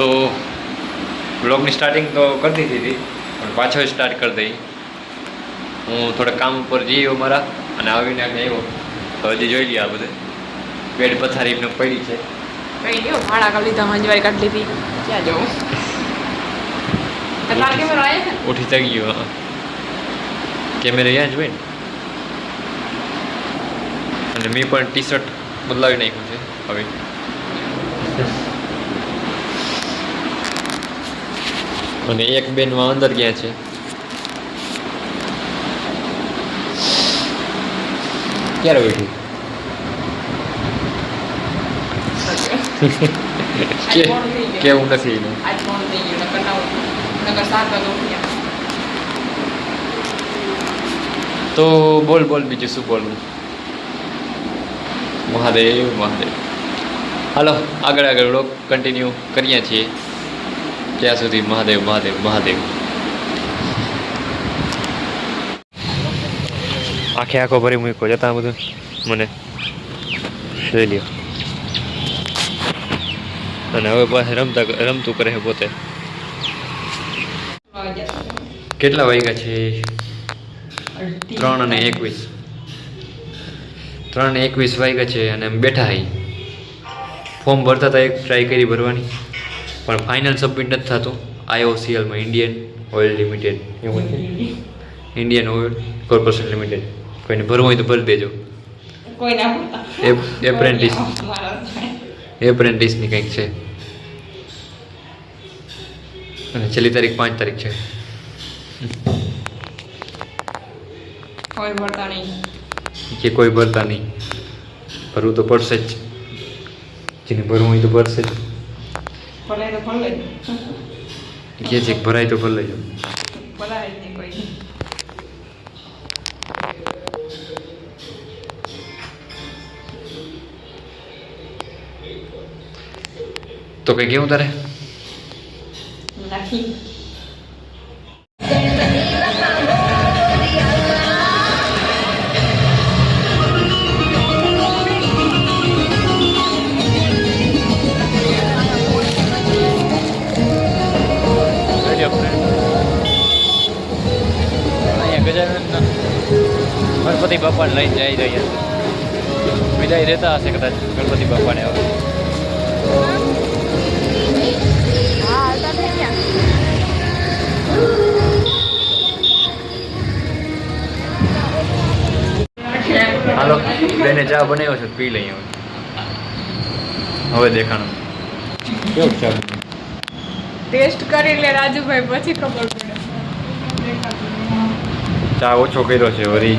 તો બ્લોગની સ્ટાર્ટિંગ તો કરી દીધી હતી પણ પાછો સ્ટાર્ટ કરી દઈ. હું થોડા કામ ઉપર જઈએ મારા અને આવીને આગળ આવ્યો. તો હજી જોઈ લઈએ આ બધે. બેડ પથારી એમને પડી છે. કઈ ગયો ભાડા કાઢી લીધા મંજવારી કાઢી લીધી. ક્યાં જવું? ઉઠી થઈ ગયો હા. કેમેરા અહીંયા જ હોય ને. અને મેં પણ ટી શર્ટ બદલાવી નાખ્યું છે હવે. અને એક બેનમાં અંદર ગયા છે ક્યારે બેઠી કેવું નથી તો બોલ બોલ બીજું શું બોલવું મહાદેવ મહાદેવ હાલો આગળ આગળ લોક કન્ટિન્યુ કરીએ છીએ ત્યાં સુધી મહાદેવ મહાદેવ મહાદેવ. આખે આખો ભરી મૂક્યો જતા બધું. મને. જોઈ લ્યો. અને હવે પાસે રમતા, રમતું કરે પોતે. કેટલા વાગ્યા છે? ત્રણ અને એકવીસ. ત્રણ એકવીસ વાગ્યા છે અને બેઠા હઈ ફોર્મ ભરતા હતા, એક ટ્રાય કરી ભરવાની. પણ ફાઇનલ સબમિટ નથી થતું. આઈઓસીએલમાં ઇન્ડિયન ઓઇલ લિમિટેડ એવું ઇન્ડિયન ઓઇલ કોર્પોરેશન લિમિટેડ કોઈને ભરવું હોય તો ભરી દેજો. એપ્રેન્ટિસ. એપ્રેન્ટિસની કંઈક છે. અને છેલ્લી તારીખ પાંચ તારીખ છે. કોઈ ભરતા નહીં. કે કોઈ ભરતા નહીં. ભરવું તો પડશે જ. જેને ભરવું હોય તો ભરશે જ. ભલે તો ભલે. જ. કે છે ભરાય તો ભર લેજો નહીં કોઈ. તો કંઈ કેવું તારે? નથી ગણપતિ બાપાને લઈને જઈ રહ્યા અહીંયા વિદાય રહેતા હશે કદાચ ગણપતિ બાપાને હવે. હાલો બેને ચા બનાવ્યો છે પી લઈએ હવે. દેખાણું. કેવું ચા ટેસ્ટ કરી લે રાજુભાઈ પછી ખબર પડે. ચા ઓછો કર્યો છે વળી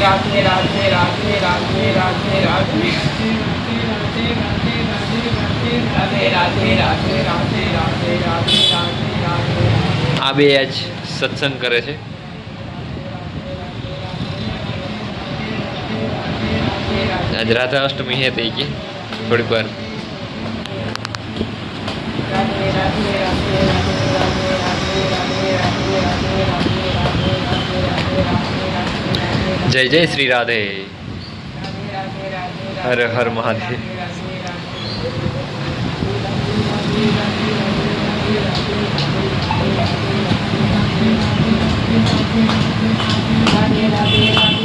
રાધે રાધે રાધે રાધે રાધે રાધે રાધે રાધે રાધે રાધે રાધે રાધે રાધે રાધે આ બે આજ સત્સંગ કરે છે આજ રાધા અષ્ટમી હે તે કે થોડીક વાર રાધે જય શ્રી રાધે. હર હર મહાદેવ. રાધે રાધે.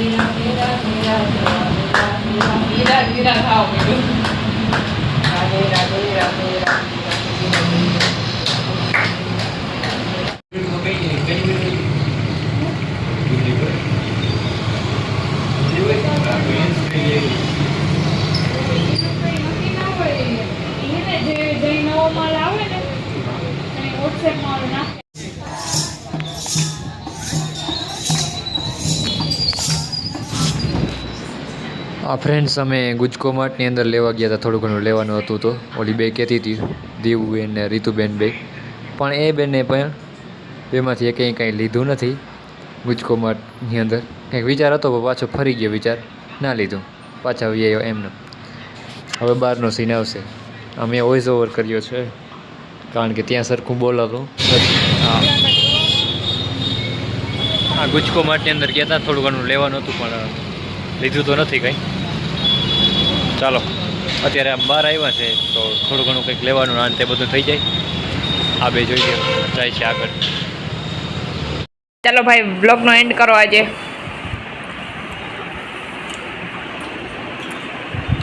આ ફ્રેન્ડ્સ અમે ગુજકો માર્ટની અંદર લેવા ગયા હતા. થોડું ઘણું લેવાનું હતું તો. ઓલી બે કહેતી હતી, દીવુબેન ને રીતુબેન બે. પણ એ બેને પણ બેમાંથી એ કંઈ કંઈ લીધું નથી ગુજકો માર્ટની અંદર. કંઈક વિચાર હતો, પણ પાછો ફરી ગયો વિચાર. ના લીધું. પાછા આવી એમનો. હવે બહારનો સીન આવશે. અમે વોઇસ ઓવર કર્યો છે. કારણ કે ત્યાં સરખું બોલાતું હા. આ ગુજકો માટની અંદર ગયા હતા થોડું ઘણું લેવાનું હતું પણ લીધું તો નથી કંઈ. ચાલો અત્યારે આમ બહાર આવ્યા છે તો થોડું ઘણું કંઈક લેવાનું અને તે બધું થઈ જાય. આ બે જોઈ લો જાય છે આગળ. ચાલો ભાઈ બ્લોગનો એન્ડ કરો આજે.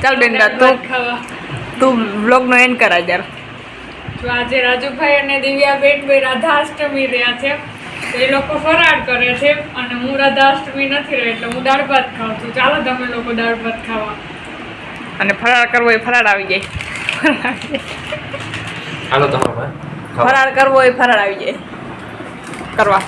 ચાલ બેન તું તું બ્લોગનો એન્ડ કર આજે. તો આજે રાજુભાઈ અને દિવ્યાબેન બે રાધાષ્ટમી રહ્યા છે. તો એ લોકો ફરાળ કરે છે અને હું રાધાષ્ટમી નથી રહી એટલે હું દાળ ભાત ખાઉં છું. ચાલો તમે લોકો દાળ ભાત ખાવા. અને ફરાળ કરવો એ ફરાળ આવી જાય. હાલો તમારા ફરાળ કરવો એ ફરાળ આવી જાય. કરવા.